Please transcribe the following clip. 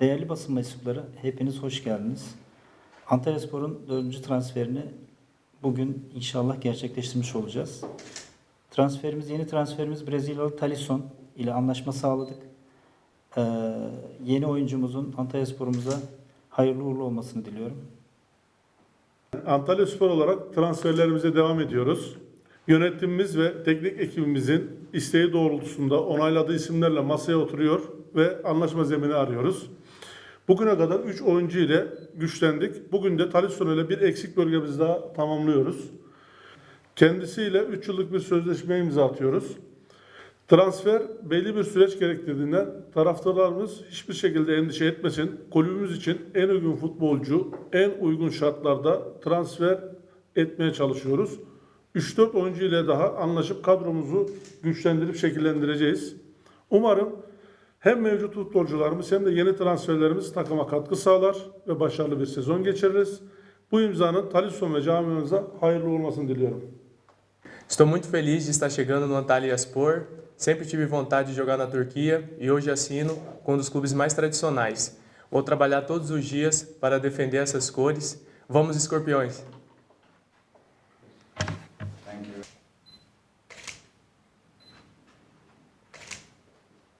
Değerli basın mensupları, hepiniz hoş geldiniz. Antalyaspor'un dördüncü transferini bugün inşallah gerçekleştirmiş olacağız. Transferimiz, yeni transferimiz Brezilyalı Talisson ile anlaşma sağladık. Ee, yeni oyuncumuzun Antalyaspor'umuza hayırlı uğurlu olmasını diliyorum. Antalya Spor olarak transferlerimize devam ediyoruz. Yönetimimiz ve teknik ekibimizin isteği doğrultusunda onayladığı isimlerle masaya oturuyor ve anlaşma zemini arıyoruz. Bugüne kadar 3 oyuncu ile güçlendik. Bugün de Talisson ile bir eksik bölgemizi daha tamamlıyoruz. Kendisiyle 3 yıllık bir sözleşme imza atıyoruz. Transfer belli bir süreç gerektirdiğinden taraftarlarımız hiçbir şekilde endişe etmesin. Kulübümüz için en uygun futbolcu, en uygun şartlarda transfer etmeye çalışıyoruz. 3-4 oyuncu ile daha anlaşıp kadromuzu güçlendirip şekillendireceğiz. Umarım hem mevcut futbolcularımız hem de yeni transferlerimiz takıma katkı sağlar ve başarılı bir sezon geçiririz. Bu imzanın Talisson ve camiamıza hayırlı olmasını diliyorum. Estou muito feliz de estar chegando no Antalyaspor. Sempre tive vontade de jogar na Turquia e hoje assino com um dos clubes mais tradicionais. Vou trabalhar todos os dias para defender essas cores. Vamos, escorpiões! Thank you.